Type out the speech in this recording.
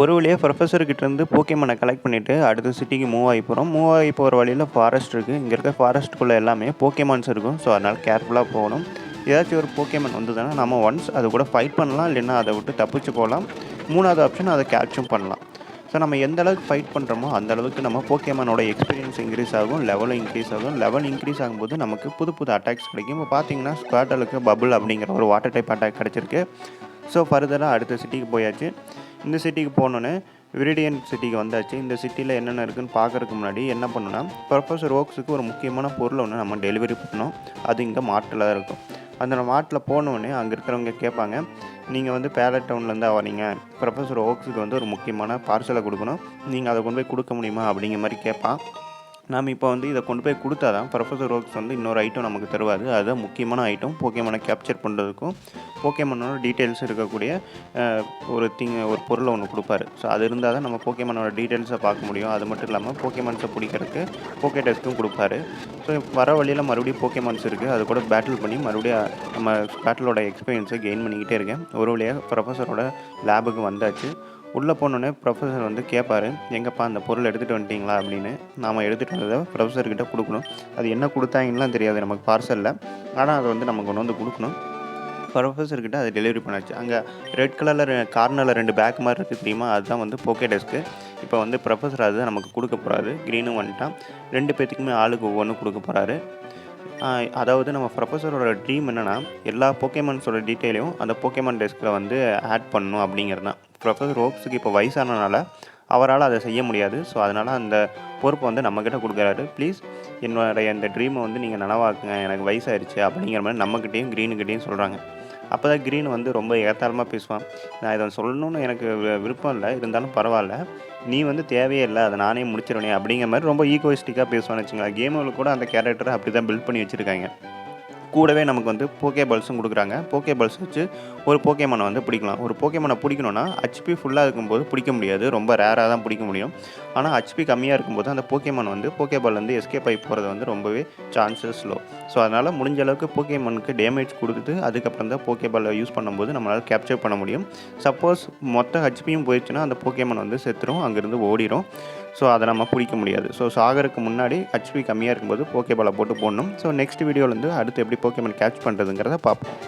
ஒரு வழியாக ப்ரொஃபஸர்கிட்டேருந்து போக்கேமனை கலெக்ட் பண்ணிவிட்டு அடுத்த சிட்டிக்கு மூவ் ஆகி போகிறோம் மூவ் ஆகி போகிற வழியில் ஃபாரஸ்ட் இருக்குது இங்கே இருக்க ஃபாரஸ்ட்டுக்குள்ளே எல்லாமே போக்கேமான்ஸ் இருக்கும். ஸோ அதனால் கேர்ஃபுல்லாக போகணும். ஏதாச்சும் ஒரு போக்கேமன் வந்ததுன்னா நம்ம ஒன்ஸ் அது கூட ஃபைட் பண்ணலாம். இல்லைன்னா அதை விட்டு தப்பிச்சு போகலாம். மூணாவது ஆப்ஷன் அதை கேட்சும் பண்ணலாம். ஸோ நம்ம எந்த அளவுக்கு ஃபைட் பண்ணுறோமோ அந்த அளவுக்கு நம்ம போக்கேமனோட எக்ஸ்பீரியன்ஸ் இன்க்ரீஸ் ஆகும். லெவலும் இன்க்ரீஸ் ஆகும். லெவல் இன்க்ரீஸ் ஆகும்போது நமக்கு புது புது அட்டாக்ஸ் கிடைக்கும். இப்போ பார்த்தீங்கன்னா ஸ்குவாட்டலுக்கு பபுள் அப்படிங்கிற ஒரு வாட்டர் டைப் அட்டாக் கிடச்சிருக்கு. ஸோ ஃபர்தராக அடுத்த சிட்டிக்கு போயாச்சு. இந்த சிட்டிக்கு போனோன்னே விரிடியன் சிட்டிக்கு வந்தாச்சு. இந்த சிட்டியில் என்னென்ன இருக்குன்னு பார்க்கறதுக்கு முன்னாடி என்ன பண்ணோன்னா ப்ரொஃபஸர் ஓக்ஸுக்கு ஒரு முக்கியமான பொருளை ஒன்று நம்ம டெலிவரி பண்ணோம். அது இங்கே மாட்டில் தான் இருக்கும். அந்த மாட்டில் போனோடனே அங்கே இருக்கிறவங்க கேட்பாங்க நீங்கள் வந்து பேலட் டவுன்லேருந்து வரீங்க. ப்ரொஃபஸர் ஓக்ஸுக்கு வந்து ஒரு முக்கியமான பார்சலை கொடுக்கணும். நீங்கள் அதை கொண்டு போய் கொடுக்க முடியுமா? அப்படிங்கிற மாதிரி கேட்பான். நாம் இப்போ வந்து இதை கொண்டு போய் கொடுத்தா தான் ப்ரொஃபஸர் ஒர்க்ஸ் வந்து இன்னொரு ஐட்டம் நமக்கு தருவார். அதுதான் முக்கியமான ஐட்டம் போக்கேமனை கேப்சர் பண்ணுறதுக்கும் போக்கேமனோட டீட்டெயில்ஸ் இருக்கக்கூடிய ஒரு திங் ஒரு பொருளை ஒன்று கொடுப்பாரு. ஸோ அது இருந்தால் தான் நம்ம போக்கேமனோட டீட்டெயில்ஸை பார்க்க முடியும். அது மட்டும் இல்லாமல் போக்கேமன்ஸை பிடிக்கிறதுக்கு போக்கே டெஸ்ட்டும் கொடுப்பாரு. ஸோ வர வழியில் மறுபடியும் போக்கேமன்ஸ் இருக்குது அது கூட பேட்டில் பண்ணி மறுபடியும் நம்ம பேட்டிலோட எக்ஸ்பீரியன்ஸை கெயின் பண்ணிக்கிட்டே இருக்கேன். ஒரு வழியாக ப்ரொஃபஸரோட லேபுக்கு வந்தாச்சு. உள்ளே போனோடனே ப்ரொஃபஸர் வந்து கேட்பார் எங்கப்பா அந்த பொருள் எடுத்துகிட்டு வந்துட்டீங்களா? அப்படின்னு. நாம் எடுத்துகிட்டு வந்ததை ப்ரொஃபஸர்கிட்ட கொடுக்கணும். அது என்ன கொடுத்தாங்கலாம் தெரியாது நமக்கு பார்சலில் ஆனால் அதை வந்து நம்ம கொண்டு வந்து கொடுக்கணும். ப்ரொஃபஸர்கிட்ட அதை டெலிவரி பண்ணாச்சு. அங்கே ரெட் கலரில் கார்னரில் ரெண்டு பேக் மாதிரி இருக்குது தெரியுமா? அதுதான் வந்து போக்கே டெஸ்க்கு இப்போ வந்து ப்ரொஃபஸர் அதுதான் நமக்கு கொடுக்க போகிறாரு க்ரீனும் வந்துட்டான் ரெண்டு பேர்த்துக்குமே ஆளுக்கு ஒவ்வொன்றும் கொடுக்க போகிறாரு அதாவது நம்ம ப்ரொஃபஸரோட ட்ரீம் என்னென்னா எல்லா போக்கேமன்ஸோட டீட்டெயிலையும் அந்த போக்கேமன் டெஸ்கில் வந்து ஆட் பண்ணணும் அப்படிங்கிறது தான் ப்ரொஃபஸர் ஹோப்ஸுக்கு இப்போ வயசானனால அவரால் அதை செய்ய முடியாது. ஸோ அதனால் அந்த பொறுப்பை வந்து நம்மக்கிட்ட கொடுக்குறாரு. ப்ளீஸ் என்னுடைய இந்த ட்ரீமை வந்து நீங்கள் நனவாக்குங்க. எனக்கு வயசாயிருச்சு அப்படிங்கிற மாதிரி நம்மக்கிட்டேயும் க்ரீனுக்கிட்டேயும் சொல்கிறாங்க அப்போ தான் க்ரீன் வந்து ரொம்ப ஏத்தாளமாக பேசுவான். நான் இதை சொல்லணும்னு எனக்கு வி- விருப்பம் இல்லை. இருந்தாலும் பரவாயில்ல. நீ வந்து தேவையே இல்லை. அதை நானே முடிச்சிருவேனே அப்படிங்கிற மாதிரி ரொம்ப ஈகோயிஸ்டிக்காக பேசுவான்னு வச்சுங்களேன் கேமில் கூட அந்த கேரக்டரை அப்படி தான் பில்ட் பண்ணி வச்சுருக்காங்க. கூடவே நமக்கு வந்து போக்கே பால்ஸும் கொடுக்குறாங்க. போக்கே பால்ஸ் வச்சு ஒரு போக்கேமனை வந்து பிடிக்கலாம். ஒரு போக்கேமனை பிடிக்கணும்னா ஹச்பி ஃபுல்லாக இருக்கும்போது பிடிக்க முடியாது. ரொம்ப ரேராக தான் பிடிக்க முடியும். ஆனால் ஹச்பி கம்மியாக இருக்கும்போது அந்த போக்கேமன் வந்து போக்கேபால்லேருந்து எஸ்கேப் ஆகி போகிறது வந்து ரொம்பவே சான்சஸ் லோ ஸோ அதனால் முடிஞ்ச அளவுக்கு போக்கேமனுக்கு டேமேஜ் கொடுத்துட்டு அதுக்கப்புறம் தான் போக்கேபாலை யூஸ் பண்ணும்போது நம்மளால் கேப்சர் பண்ண முடியும். சப்போஸ் மொத்த ஹச்பியும் போயிடுச்சுன்னா அந்த போக்கேமன் வந்து செத்துரும் அங்கேருந்து ஓடிடும் ஸோ அதை நம்ம பிடிக்க முடியாது. ஸோ சாகருக்கு முன்னாடி ஹச்பி கம்மியாக இருக்கும்போது போக்கேபாலை போட்டு போடணும். ஸோ நெக்ஸ்ட் வீடியோலேருந்து அடுத்து எப்படி போக்கேமன் கேட்ச் பண்ணுறதுங்கிறத பார்ப்போம்